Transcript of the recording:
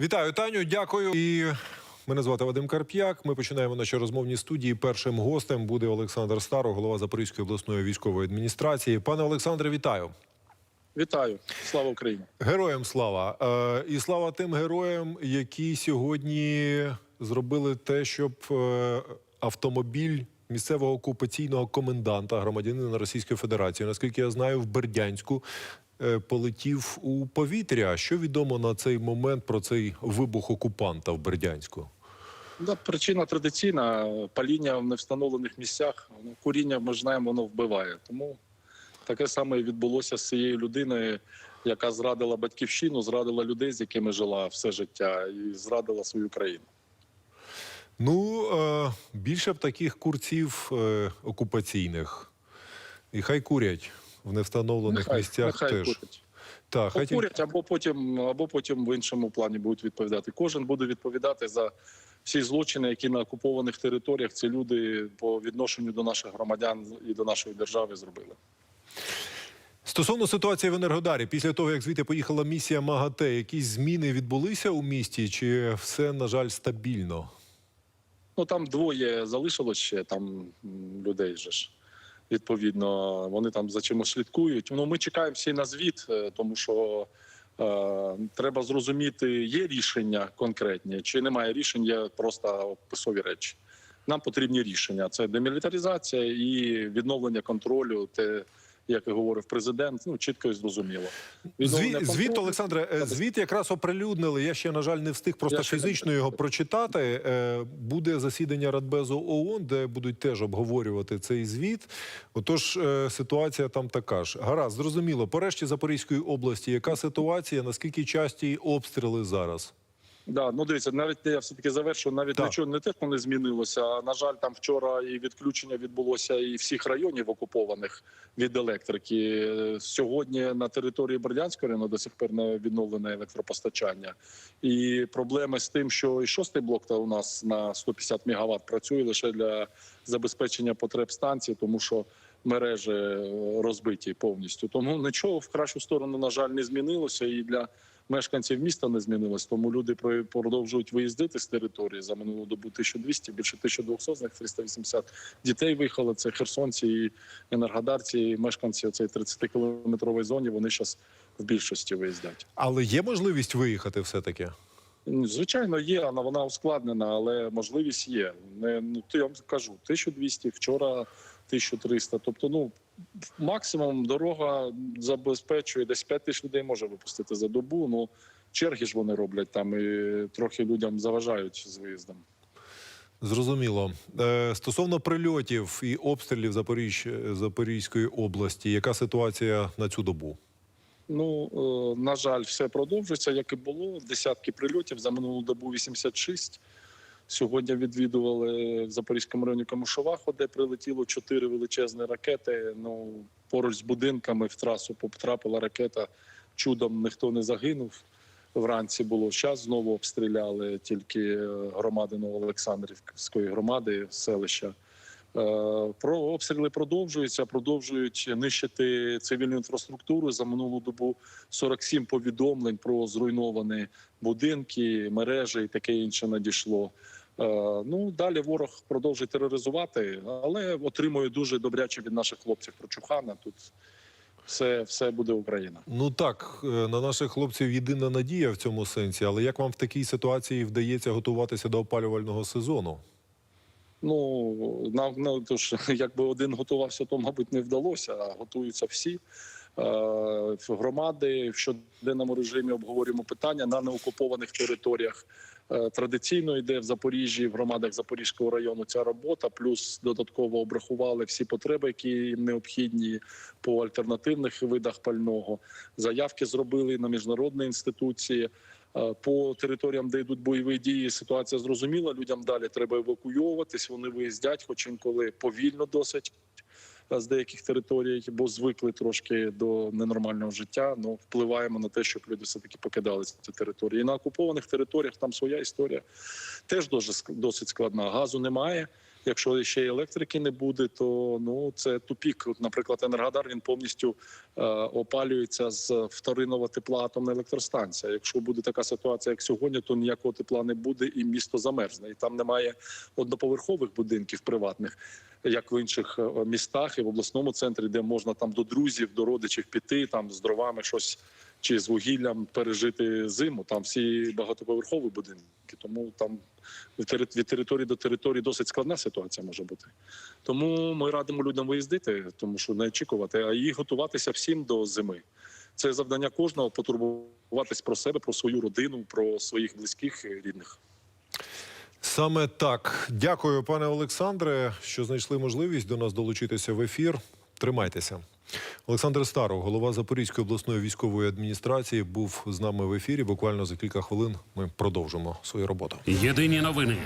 Вітаю, Таню. Дякую. І мене звати Вадим Карп'як. Ми починаємо наші розмовні студії. Першим гостем буде Олександр Старо, голова Запорізької обласної військової адміністрації. Пане Олександре, вітаю. Вітаю, слава Україні! Героям слава Е, і слава тим героям, які сьогодні зробили те, щоб е, автомобіль місцевого окупаційного коменданта, громадянина Російської Федерації, наскільки я знаю, в Бердянську полетів у повітря. Що відомо на цей момент про цей вибух окупанта в Бердянську? Да, причина традиційна паління в невстановлених місцях. Ну, Куріння, ми знаємо, воно вбиває. Тому таке саме відбулося з цією людиною, яка зрадила батьківщину, зрадила людей, з якими жила все життя, і зрадила свою країну. Ну е, більше б таких курців е, окупаційних, і хай курять в невстановлених Нехай, місцях нехай теж. курять. Так, хай або потім, або потім в іншому плані будуть відповідати. Кожен буде відповідати за всі злочини, які на окупованих територіях ці люди по відношенню до наших громадян і до нашої держави зробили. Стосовно ситуації в Енергодарі, після того як звідти поїхала місія МАГАТЕ, якісь зміни відбулися у місті, чи все на жаль стабільно? Ну там двоє залишилось ще там людей. Же ж відповідно, вони там за чимось слідкують. Ну ми чекаємо всі на звіт, е, тому що е, треба зрозуміти, є рішення конкретні чи немає рішень, є просто описові речі. Нам потрібні рішення: це демілітаризація і відновлення контролю. Те, як і говорив президент, ну чітко і зрозуміло. Звіт, звіт. Олександре, е, звіт якраз оприлюднили. Я ще на жаль не встиг просто Я фізично його прочитати. Е, Буде засідання Радбезу ООН, де будуть теж обговорювати цей звіт. Отож, е, ситуація там така ж. Гаразд, зрозуміло. По решті Запорізької області, яка ситуація? Наскільки часті обстріли зараз? Да, ну дивіться, навіть я все таки завершу, навіть Так. нічого не те, що не змінилося. А на жаль, там вчора і відключення відбулося і всіх районів окупованих від електрики. Сьогодні на території Бердянського району до сих пір не відновлене електропостачання. І проблеми з тим, що і шостий блок та у нас на 150 МВт працює лише для забезпечення потреб станції, тому що мережі е, розбиті повністю. Тому нічого в кращу сторону, на жаль, не змінилося і для мешканців міста не змінилось, тому люди продовжують виїздити з території за минулу добу 1200, більше 1200, з них 380 дітей виїхало. Це херсонці і енергодарці, і мешканці цієї 30 кілометрової зоні. Вони зараз в більшості виїздять. Але є можливість виїхати все-таки? Ну, Звичайно, є, вона вона ускладнена, але можливість є. Не ну я вам кажу, 1200, вчора 1300. Тобто, ну максимум дорога забезпечує десь 5 тисяч людей може випустити за добу. Ну черги ж вони роблять там і трохи людям заважають з виїздом. Зрозуміло. Е, Стосовно прильотів і обстрілів Запоріж... Запорізької області, яка ситуація на цю добу? Ну е, на жаль, все продовжується, як і було. Десятки прильотів за минулу добу 86. Сьогодні відвідували в Запорізькому районі Камушоваху, де прилетіло чотири величезні ракети. Ну поруч з будинками в трасу потрапила ракета. Чудом ніхто не загинув. Вранці було зараз знову обстріляли тільки е, громади Новоолександрівської громади селища. Е, Про обстріли продовжуються, продовжують нищити цивільну інфраструктуру. За минулу добу 47 повідомлень про зруйновані будинки, мережі і таке інше надійшло. Е, Ну далі ворог продовжує тероризувати, але отримує дуже добряче від наших хлопців прочухана. Тут все, все буде Україна. Ну так, е, на наших хлопців єдина надія в цьому сенсі. Але як вам в такій ситуації вдається готуватися до опалювального сезону? Ну нам ну, то ж, якби один готувався, то мабуть не вдалося. А готуються всі громади в щоденному режимі. Обговорюємо питання на неокупованих територіях. Е, Традиційно йде в Запоріжжі, в громадах Запорізького району ця робота. Плюс додатково обрахували всі потреби, які їм необхідні по альтернативних видах пального. Заявки зробили на міжнародні інституції. Е, По територіям, де йдуть бойові дії, ситуація зрозуміла. Людям далі треба евакуйовуватись. Вони виїздять, хоч інколи повільно досить е, з деяких територій, бо звикли трошки до ненормального життя. Ну впливаємо на те, щоб люди все таки покидали ці території. І на окупованих територіях там своя історія теж дуже досить складна. Газу немає. Якщо ще й електрики не буде, то ну це тупік. От, наприклад, Енергодар він повністю е, опалюється з вторинного тепла атомна електростанція. Якщо буде така ситуація, як сьогодні, то ніякого тепла не буде, і місто замерзне. І там немає одноповерхових будинків приватних, як в інших е, містах і в обласному центрі, де можна там до друзів, до родичів піти, там з дровами щось чи з вугіллям пережити зиму. Там всі багатоповерхові будинки, тому там від території до території досить складна ситуація може бути. Тому ми радимо людям виїздити, тому що не очікувати, а і готуватися всім до зими. Це завдання кожного потурбуватись про себе, про свою родину, про своїх близьких рідних. Саме так. Дякую, пане Олександре, що знайшли можливість до нас долучитися в ефір. Тримайтеся. Олександр Старов, голова Запорізької обласної військової адміністрації, був з нами в ефірі. Буквально за кілька хвилин ми продовжимо свою роботу. Єдині новини.